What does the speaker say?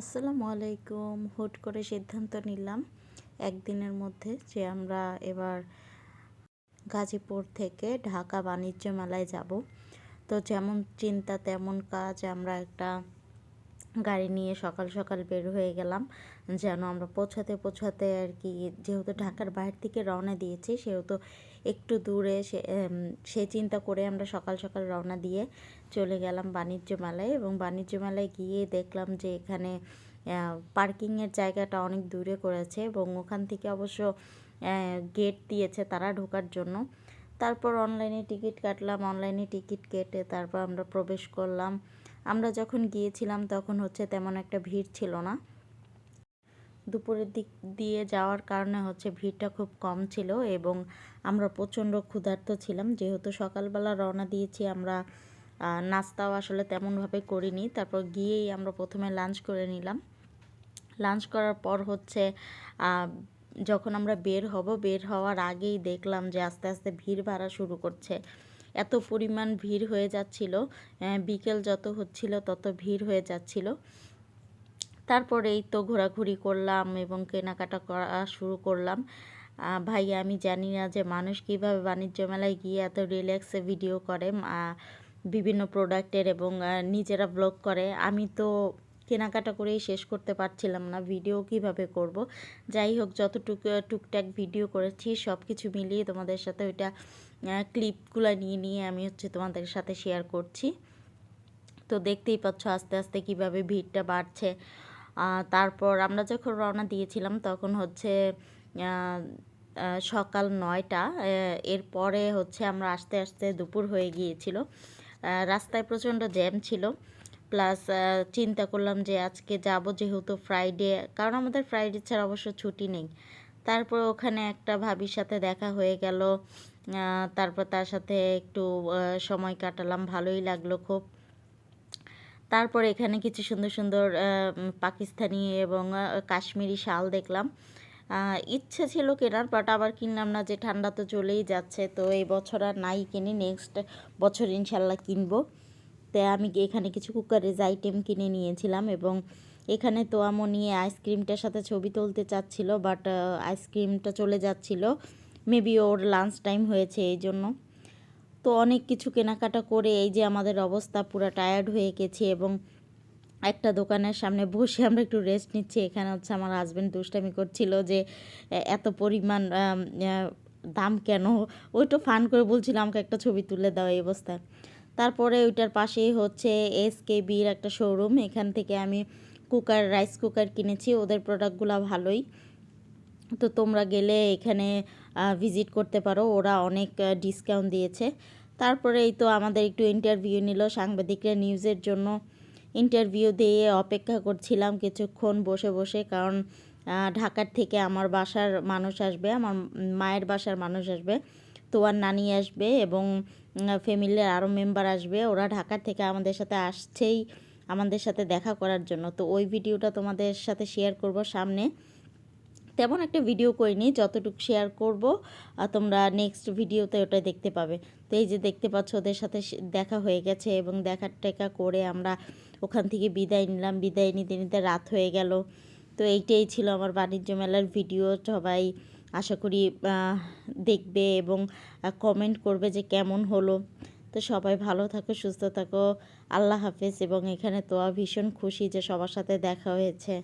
আসসালামু আলাইকুম। হুট করে সিদ্ধান্ত নিলাম একদিনের মধ্যে যে আমরা এবার গাজীপুর থেকে ঢাকা বাণিজ্য মেলায় যাব। তো যেমন চিন্তা তেমন কাজ, আমরা একটা গাড়ি নিয়ে সকাল সকাল বের হয়ে গেলাম। যেন আমরা পৌঁছাতে পৌঁছাতে আর কি যেহেতু ঢাকার বাইরে থেকে রওনা দিয়েছি, সেহেতু একটু দূরে সে সে চিন্তা করে আমরা সকাল সকাল রওনা দিয়ে চলে গেলাম বাণিজ্য মেলায় এবং বাণিজ্য মেলায় গিয়ে দেখলাম যে এখানে পার্কিংয়ের জায়গাটা অনেক দূরে করেছে এবং ওখান থেকে অবশ্য গেট দিয়েছে তারা ঢোকার জন্য। তারপর অনলাইনে টিকিট কাটলাম। অনলাইনে টিকিট কেটে তারপর আমরা প্রবেশ করলাম। আমরা যখন গিয়েছিলাম তখন হচ্ছে তেমন একটা ভিড় ছিল না। দুপুরের দিক দিয়ে যাওয়ার কারণে হচ্ছে ভিড়টা খুব কম ছিল এবং আমরা প্রচণ্ড ক্ষুধার্ত ছিলাম। যেহেতু সকালবেলা রওনা দিয়েছি, আমরা নাস্তাও আসলে তেমনভাবে করিনি। তারপর গিয়েই আমরা প্রথমে লাঞ্চ করে নিলাম। লাঞ্চ করার পর হচ্ছে যখন আমরা বের হব, বের হওয়ার আগেই দেখলাম যে আস্তে আস্তে ভিড় বাড়া শুরু করছে। এত পরিমাণ ভিড় হয়ে যাচ্ছিল বিকেল যত হচ্ছিল তত ভিড় হয়ে যাচ্ছিল। তারপরে এই তো ঘোরাঘুরি করলাম এবং কেনাকাটা করা শুরু করলাম। ভাই, আমি জানি না যে মানুষ কীভাবে বাণিজ্য মেলায় গিয়ে এত রিল্যাক্সে ভিডিও করে বিভিন্ন প্রোডাক্টের এবং নিজেরা ব্লগ করে। আমি তো কেনাকাটা করেই শেষ করতে পারছিলাম না ভিডিও কীভাবে করব? যাই হোক, যতটুকু, টুকটাক ভিডিও করেছি সব কিছু মিলিয়ে তোমাদের সাথে ওইটা ক্লিপগুলো নিয়ে নিয়ে আমি হচ্ছে তোমাদের সাথে শেয়ার করছি। তো দেখতেই পাচ্ছ আস্তে আস্তে কীভাবে ভিড়টা বাড়ছে। তারপর আমরা যখন রওনা দিয়েছিলাম তখন হচ্ছে সকাল নয়টা এরপরে হচ্ছে আমরা আস্তে আস্তে দুপুর হয়ে গিয়েছিল। রাস্তায় প্রচণ্ড জ্যাম ছিল। প্লাস চিন্তা করলাম যে আজকে যাব যেহেতু ফ্রাইডে কারণ আমাদের ফ্রাইডে ছাড়া অবশ্য ছুটি নেই। তারপর ওখানে একটা ভাবির সাথে দেখা হয়ে গেল। তারপর তার সাথে একটু সময় কাটালাম, ভালোই লাগল খুব। তারপর এখানে কিছু সুন্দর সুন্দর পাকিস্তানি এবং কাশ্মীরি শাল দেখলাম। ইচ্ছে ছিল কেনার বাট আবার কিনলাম না, যে ঠান্ডা তো চলেই যাচ্ছে, তো এই বছর আর নাই কিনি নেক্সট বছর ইনশাল্লাহ কিনবো। তাই আমি এখানে কিছু কুকারেজ আইটেম কিনে নিয়েছিলাম এবং এখানে তো আমো নিয়ে আইসক্রিমটার সাথে ছবি তুলতে চাচ্ছিল বাট আইসক্রিমটা চলে যাচ্ছিল। মেবি ওর লাঞ্চ টাইম হয়েছে এই জন্য। তো অনেক কিছু কেনাকাটা করে এই যে আমাদের অবস্থা, পুরো টায়ার্ড হয়ে গেছি এবং একটা দোকানের সামনে বসে আমরা একটু রেস্ট নিচ্ছি। এখানে হচ্ছে আমার হাজব্যান্ড দুষ্টামি করছিল যে এত পরিমাণ দাম কেন? ওইটা ফান করে বলছিল, আমাকে একটা ছবি তুলে দাও এই অবস্থায়। তারপরে ওইটার পাশেই হচ্ছে এস কে বির একটা শোরুম এখান থেকে আমি কুকার রাইস কুকার কিনেছি। ওদের প্রোডাক্টগুলো ভালোই। তো তোমরা গেলে এখানে ভিজিট করতে পারো। ওরা অনেক ডিসকাউন্ট দিয়েছে। তারপরে এই তো আমাদের একটু ইন্টারভিউ নিল সাংবাদিকরা নিউজের জন্য। ইন্টারভিউ দিয়ে অপেক্ষা করছিলাম কিছুক্ষণ বসে বসে কারণ ঢাকার থেকে আমার বাসার মানুষ আসবে, আমার মায়ের বাসার মানুষ আসবে। তোয়ার নানি আসবে এবং ফ্যামিলির আরও মেম্বার আসবে। ওরা ঢাকার থেকে আমাদের সাথে আসছেই আমাদের সাথে দেখা করার জন্য। তো ওই ভিডিওটা তোমাদের সাথে শেয়ার করব সামনে। তেমন একটা ভিডিও করিনি, যতটুকু শেয়ার করব তোমরা নেক্সট ভিডিওতে ওটা দেখতে পাবে। তো এই যে দেখতে পাচ্ছ, ওদের সাথে দেখা হয়ে গেছে এবং দেখার টেকা করে আমরা ওখান থেকে বিদায় নিলাম। বিদায় নিতে নিতে রাত হয়ে গেল। তো এইটাই ছিল আমার বাণিজ্য মেলার ভিডিও সবাই আশা করি দেখবে এবং কমেন্ট করবে যে কেমন হলো। তো সবাই ভালো থাকো, সুস্থ থাকো। আল্লাহ হাফেজ এবং এখানে তোয়া ভীষণ খুশি যে সবার সাথে দেখা হয়েছে।